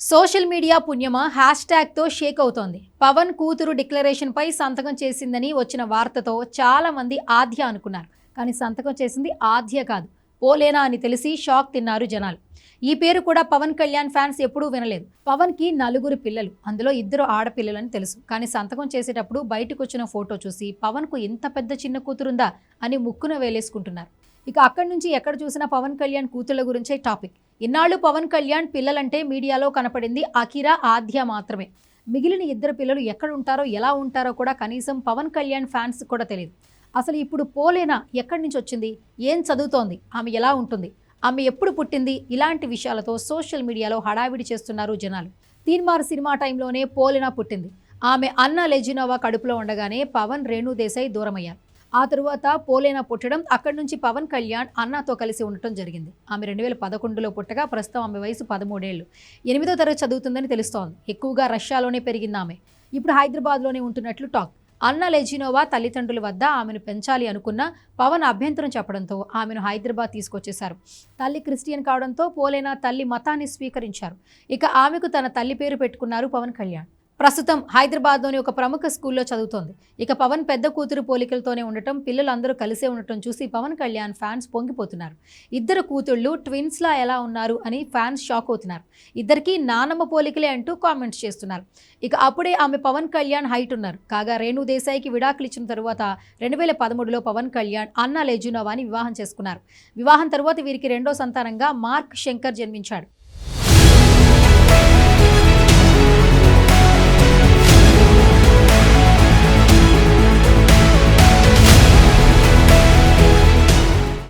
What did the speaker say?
Social media పుణ్యమ? Hash ట్యాగ్తో shake అవుతోంది. పవన్ కూతురు డిక్లరేషన్పై సంతకం చేసిందని వచ్చిన వార్తతో చాలామంది ఆద్య అనుకున్నారు. కానీ సంతకం చేసింది ఆద్య కాదు. పోలేనా అని తెలిసి షాక్ తిన్నారు జనాలు. ఈ పేరు కూడా పవన్ కళ్యాణ్ ఫ్యాన్స్ ఎప్పుడూ వినలేదు. పవన్కి నలుగురు పిల్లలు. అందులో ఇద్దరు ఆడపిల్లలని తెలుసు. కానీ సంతకం చేసేటప్పుడు బయటకు వచ్చిన ఫోటో చూసి పవన్కు ఇంత పెద్ద చిన్న కూతురుందా అని ముక్కున వేలేసుకుంటున్నారు. ఇక అక్కడి నుంచి ఎక్కడ చూసినా పవన్ కళ్యాణ్ కూతుళ్ళ గురించే టాపిక్. ఇన్నాళ్ళు పవన్ కళ్యాణ్ పిల్లలంటే మీడియాలో కనపడింది అకిరా ఆద్య మాత్రమే. మిగిలిన ఇద్దరు పిల్లలు ఎక్కడ ఉంటారో ఎలా ఉంటారో కూడా కనీసం పవన్ కళ్యాణ్ ఫ్యాన్స్ కూడా తెలియదు. అసలు ఇప్పుడు పోలేనా? ఎక్కడి నుంచి వచ్చింది? ఏం చదువుతోంది? ఆమె ఎలా ఉంటుంది? ఆమె ఎప్పుడు పుట్టింది? ఇలాంటి విషయాలతో సోషల్ మీడియాలో హడావిడి చేస్తున్నారు జనాలు. తీన్మార్ సినిమా టైంలోనే పోలేనా పుట్టింది? ఆమె అన్న లెజినోవా కడుపులో ఉండగానే పవన్ రేణు దేశాయ్ దూరమయ్యారు. ఆ తరువాత పోలేనా పుట్టడం అక్కడి నుంచి పవన్ కళ్యాణ్ అన్నతో కలిసి ఉండటం జరిగింది. ఆమె రెండు వేల పదకొండులో పుట్టగా ప్రస్తుతం ఆమె వయసు పదమూడేళ్ళు ఎనిమిదో తరగతి చదువుతుందని తెలుస్తోంది. ఎక్కువగా రష్యాలోనే పెరిగింది ఆమె. ఇప్పుడు హైదరాబాద్లోనే ఉంటున్నట్లు టాక్. అన్న లెజినోవా తల్లిదండ్రుల వద్ద ఆమెను పెంచాలి అనుకున్న పవన్ అభ్యంతరం చెప్పడంతో ఆమెను హైదరాబాద్ తీసుకొచ్చేశారు. తల్లి క్రిస్టియన్ కావడంతో పోలేనా తల్లి మతాన్ని స్వీకరించారు. ఇక ఆమెకు తన తల్లి పేరు పెట్టుకున్నారు పవన్ కళ్యాణ్. ప్రస్తుతం హైదరాబాద్లోని ఒక ప్రముఖ స్కూల్లో చదువుతోంది. ఇక పవన్ పెద్ద కూతురు పోలికలతోనే ఉండటం పిల్లలందరూ కలిసే ఉండటం చూసి పవన్ కళ్యాణ్ ఫ్యాన్స్ పొంగిపోతున్నారు. ఇద్దరు కూతుళ్ళు ట్విన్స్లా ఎలా ఉన్నారు అని ఫ్యాన్స్ షాక్ అవుతున్నారు. ఇద్దరికీ నానమ్మ పోలికలే అంటూ కామెంట్స్ చేస్తున్నారు. ఇక అప్పుడే ఆమె పవన్ కళ్యాణ్ హైట్ ఉన్నారు. కాగా రేణు దేశాయికి విడాకులు ఇచ్చిన తరువాత రెండు వేల పదమూడులో పవన్ కళ్యాణ్ అన్నా లెజునోవాని వివాహం చేసుకున్నారు. వివాహం తరువాత వీరికి రెండో సంతానంగా మార్క్ శంకర్ జన్మించాడు.